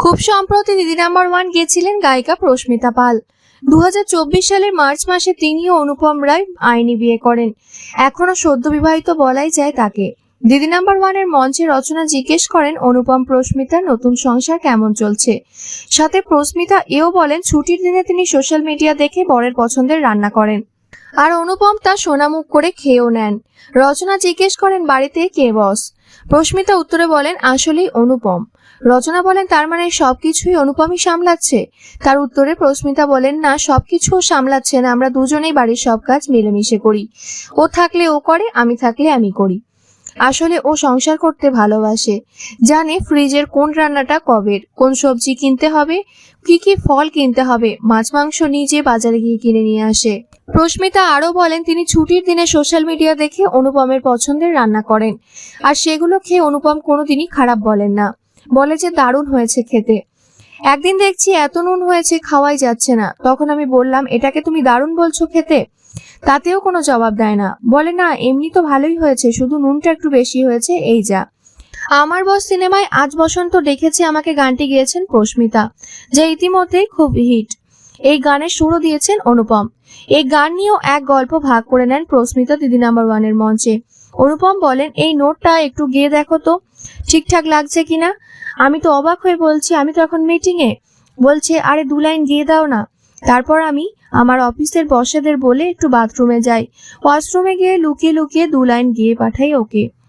খুব সম্প্রতি দিদি নাম্বার ওয়ান গেছিলেন গায়িকা প্রস্মিতা পাল। দু হাজার চব্বিশ সালের মার্চ মাসে তিনিও অনুপম রায় আইনি বিয়ে করেন। এখনও সদ্য বিবাহিত বলাই যায় তাকে। দিদি নাম্বার ওয়ানের মঞ্চে রচনা জিজ্ঞেস করেন, অনুপম, প্রস্মিতার নতুন সংসার কেমন চলছে? সাথে প্রস্মিতা এও বলেন, ছুটির দিনে তিনি সোশ্যাল মিডিয়া দেখে বরের পছন্দের রান্না করেন। আর অনুপম তা সোনামুখ করে খেয়েও নেন। রচনা জিজ্ঞেস করেন, বাড়িতে কে বস? প্রস্মিতা উত্তরে বলেন, আসলেই অনুপম। রচনা বলেন, তার মানে সবকিছুই অনুপমই সামলাচ্ছে? তার উত্তরে প্রশ্মিতা বলেন, না সবকিছু সামলাচ্ছে না। আমরা দুজনেই বাড়ির সব কাজ মিলেমিশে করি। ও থাকলে ও করে, আমি থাকলে আমি করি। আসলে ও সংসার করতে ভালোবাসে। জানে ফ্রিজের কোন রান্নাটা কবের কোন সবজি কিনতে হবে, কি কি ফল কিনতে হবে, মাছ, মাংস নিজে বাজারে গিয়ে কিনে নিয়ে আসে। প্রস্মিতা আরও বলেন, তিনি ছুটির দিনে সোশ্যাল মিডিয়া দেখে অনুপমের পছন্দের রান্না করেন। আর সেগুলো খেয়ে অনুপম কোনোদিনই খারাপ বলেন না। বলে যে দারুণ হয়েছে খেতে। একদিন দেখছি, এত নুন হয়েছে, খাওয়াই যাচ্ছে না। তখন আমি বললাম, এটাকে তুমি দারুণ বলছো খেতে? তাতেও কোনো জবাব দেয় না। বলে, না, এমনি তো ভালোই হয়েছে, শুধু নুনটা একটু বেশি হয়েছে, এই যা। আমার বস সিনেমায় আজ বসন্ত ডেকেছে আমাকে গানটি গিয়েছেন প্রস্মিতা, যা ইতিমধ্যেই খুব হিট। এই গানের সুরও দিয়েছেন অনুপম। এই গান নিয়েও এক গল্প ভাগ করে নেন প্রস্মিতা দিদি নাম্বার ওয়ানের মঞ্চে। অনুপম বলেন, এই নোটটা একটু গিয়ে দেখো তো, ঠিকঠাক লাগছে কিনা? আমি তো অবাক হয়ে বলছি, আমি তো এখন মিটিংয়ে বলছে, আরে দু লাইন গিয়ে দাও না। তারপর আমি আমার অফিসের বসেদের বলে একটু বাথরুমে যাই। ওয়াশরুমে গিয়ে লুকিয়ে লুকিয়ে দু লাইন গিয়ে পাঠাই ওকে।